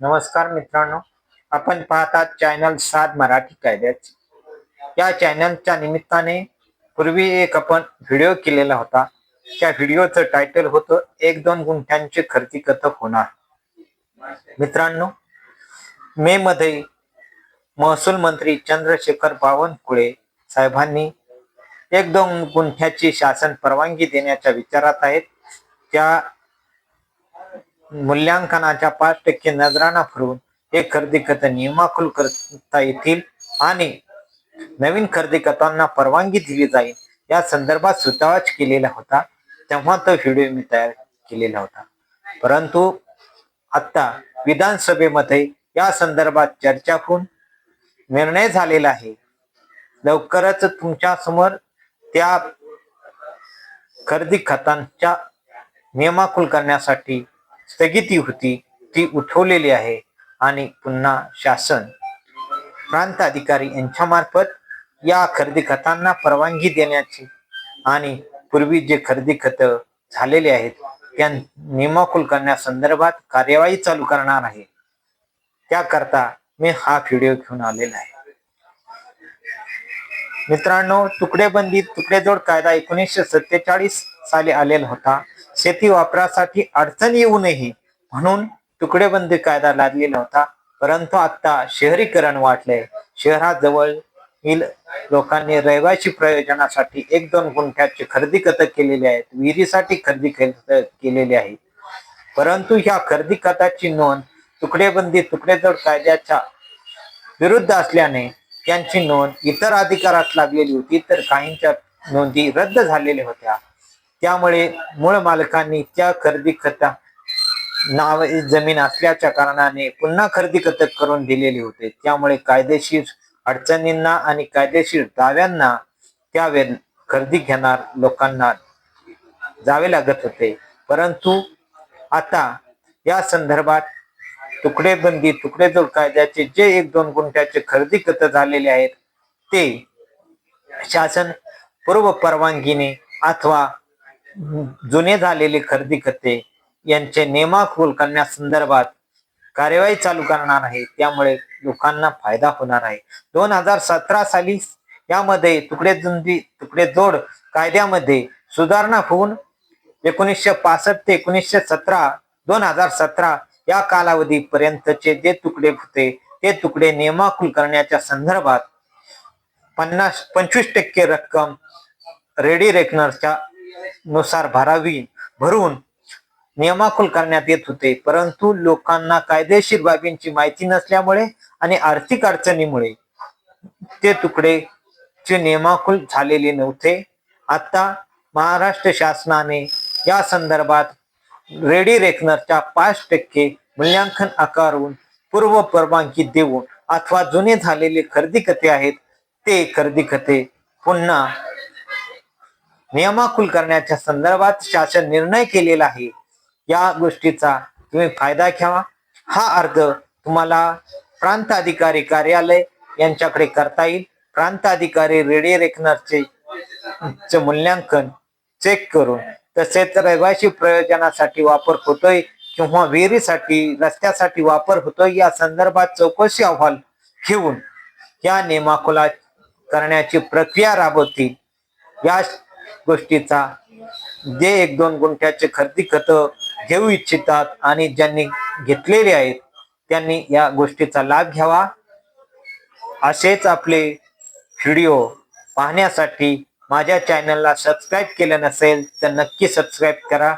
नमस्कार मित्रांनो आपण पाहतात चॅनल सात मराठी कायद्याचे. या चॅनलच्या निमित्ताने पूर्वी एक आपण व्हिडिओ केलेला होता. त्या व्हिडिओचं टायटल होतं एक दोन गुंठ्यांचे खर्ची कथक होणार. मित्रांनो मे मध्ये महसूल मंत्री चंद्रशेखर बावनकुळे साहेबांनी एक दोन गुंठ्याची शासन परवानगी देण्याच्या विचारात आहेत. त्या मूल्यांकनाच्या पाच टक्के नजराणा फिरून हे खरेदी खत नियमाकुल करता येतील आणि नवीन खरेदी खतांना परवानगी दिली जाईल. या संदर्भात सुतावाच केलेला होता. तेव्हा तो व्हिडिओ मी तयार केलेला होता. परंतु आता विधानसभेमध्ये या संदर्भात चर्चा होऊन निर्णय झालेला आहे. लवकरच तुमच्यासमोर त्या खरेदी खतांच्या नियमाकुल करण्यासाठी स्थगिती होती ती उठवलेली आहे आणि पुन्हा शासन. प्रांत अधिकारी यांच्यामार्फत या खरेदी खतांना परवानगी देण्याची आणि पूर्वी जे खरेदी खत झालेले आहेत त्या नियमाकुल करण्यासंदर्भात कार्यवाही चालू करणार आहे. त्याकरता मी हा व्हिडिओ घेऊन आलेला आहे. मित्रांनो तुकडेबंदी तुकडेजोड कायदा एकोणीसशे सत्तेचाळीस साली आलेला होता. शेती वापरासाठी अडचण येऊ नये म्हणून तुकडेबंदी कायदा लादलेला होता. परंतु आता शहरीकरण वाटलंय शहराजवळ लोकांनी रहिवासी प्रयोजनासाठी एक दोन गुंठ्याची खरेदी खत केलेली आहेत. विहिरीसाठी खरेदी केलेली आहे परंतु ह्या खरेदी खताची नोंद तुकडेबंदी तुकडेजोड कायद्याच्या विरुद्ध असल्याने त्यांची नोंद इतर अधिकारात लागलेली होती तर काहींच्या नोंदी रद्द झालेल्या होत्या. त्यामुळे मूळ मालकांनी त्या खरेदी खता नाव जमीन असल्याच्या कारणाने पुन्हा खरेदी खत करून दिलेले होते. त्यामुळे कायदेशीर अडचणींना आणि कायदेशीर दाव्यांना त्यावे खरेदी घेणार लोकांना जावे लागत होते. परंतु आता या संदर्भात तुकडेबंदी तुकडेजोड कायद्याचे जे एक दोन गुंठ्याचे खरेदी खत झालेले आहेत ते शासन पूर्व परवानगीने अथवा जुने झालेले खरेदी खते यांचे नियमाकुल करण्यासंदर्भात कार्यवाही चालू करणार आहे. त्यामुळे लोकांना फायदा होणार आहे. दोन हजार सतरा साली यामध्ये तुकडे जुंदी तुकडे जोड कायद्यामध्ये सुधारणा होऊन एकोणीसशे पासष्ट ते एकोणीसशे सतरा दोन हजार सतरा या कालावधीपर्यंतचे जे तुकडे होते ते तुकडे नियमाकुल करण्याच्या संदर्भात पन्नास पंचवीस टक्के रक्कम रेडी रेकनरच्या नुसार भरावी भरून नियमाकुल करण्यात येत होते. परंतु लोकांना कायदेशीर बाबींची माहिती नसल्यामुळे आणि आर्थिक अडचणीमुळे ते तुकडे चे नियमाकुल झालेले नव्हते. आता महाराष्ट्र शासनाने या संदर्भात रेडी रेकनरच्या पाच टक्के मूल्यांकन आकारून पूर्व परवानगी देऊन अथवा जुने झालेले खरेदी खते आहेत ते खरेदी खते पुन्हा नियमाकुल करण्याच्या संदर्भात शासन निर्णय केलेला आहे. या गोष्टीचा तुम्ही फायदा घ्यावा. हा अर्ज तुम्हाला प्रांत अधिकारी कार्यालय यांच्याकडे करता येईल. प्रांत अधिकारी रेडी रेकनरचे मूल्यांकन चेक करून तसेच रहिवासी प्रयोजनासाठी वापर होतोय किंवा विहिरीसाठी रस्त्यासाठी वापर होतोय या संदर्भात चौकशी अहवाल घेऊन या नियमाकुला करण्याची प्रक्रिया राबवतील. या गोष्टीचा. जे एक दोन गुंठ्याचे खरेदी खत घेऊ इच्छितात आणि ज्यांनी घेतलेले आहेत त्यांनी या गोष्टीचा लाभ घ्यावा. असेच आपले व्हिडिओ पाहण्यासाठी माझ्या चॅनलला सबस्क्राईब केलं नसेल तर नक्की सबस्क्राईब करा.